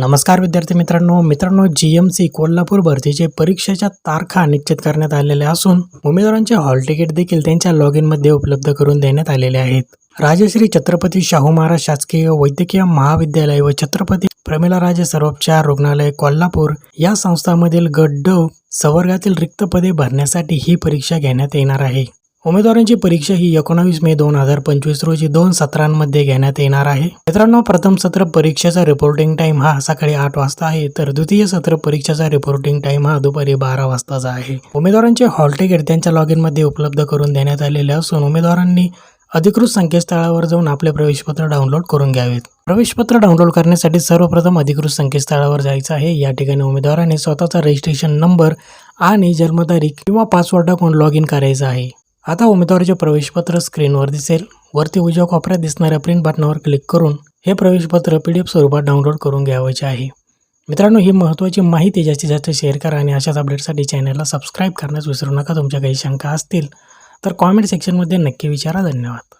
नमस्कार विद्यार्थी मित्रांनो. मित्रांनो जी एम सी कोल्हापूर भरतीचे परीक्षेच्या तारखा निश्चित करण्यात आलेल्या असून उमेदवारांचे हॉल तिकीट देखील त्यांच्या लॉग इनमध्ये उपलब्ध करून देण्यात आलेले आहेत. राजश्री छत्रपती शाहू महाराज शासकीय वैद्यकीय महाविद्यालय व छत्रपती प्रमिलाराजे सर्वोपचार रुग्णालय कोल्हापूर या संस्थांमधील गट ड संवर्गातील रिक्त पदे भरण्यासाठी ही परीक्षा घेण्यात येणार आहे. उमेदवारांची परीक्षा ही एकोणावीस मे दोन हजार पंचवीस रोजी दोन सत्रांमध्ये घेण्यात येणार आहे. मित्रांनो प्रथम सत्र परीक्षेचा रिपोर्टिंग टाइम हा सकाळी आठ वाजता आहे तर द्वितीय सत्र परीक्षेचा रिपोर्टिंग टाईम हा दुपारी बारा वाजताचा आहे. उमेदवारांचे हॉल तिकीट त्यांच्या लॉग इनमध्ये उपलब्ध करून देण्यात आलेले असून उमेदवारांनी अधिकृत संकेतस्थळावर जाऊन आपले प्रवेशपत्र डाउनलोड करून घ्यावेत. प्रवेशपत्र डाउनलोड करण्यासाठी सर्वप्रथम अधिकृत संकेतस्थळावर जायचं आहे. या ठिकाणी उमेदवाराने स्वतःचा रजिस्ट्रेशन नंबर आणि जन्मतारीख किंवा पासवर्ड टाकून लॉग इन करायचं आहे. आता उमेदवाराचे प्रवेशपत्र स्क्रीनवर दिसेल. वरती उजव्या कोपऱ्यात दिसणाऱ्या प्रिंट बटनावर क्लिक करून हे प्रवेशपत्र पी डी एफ स्वरूपात डाउनलोड करून घ्यावायचे आहे. मित्रांनो ही महत्त्वाची माहिती जास्तीत जास्त शेअर करा आणि अशाच अपडेटसाठी चॅनलला सबस्क्राईब करण्यास विसरू नका. तुमच्या काही शंका असतील तर कॉमेंट सेक्शनमध्ये नक्की विचारा. धन्यवाद.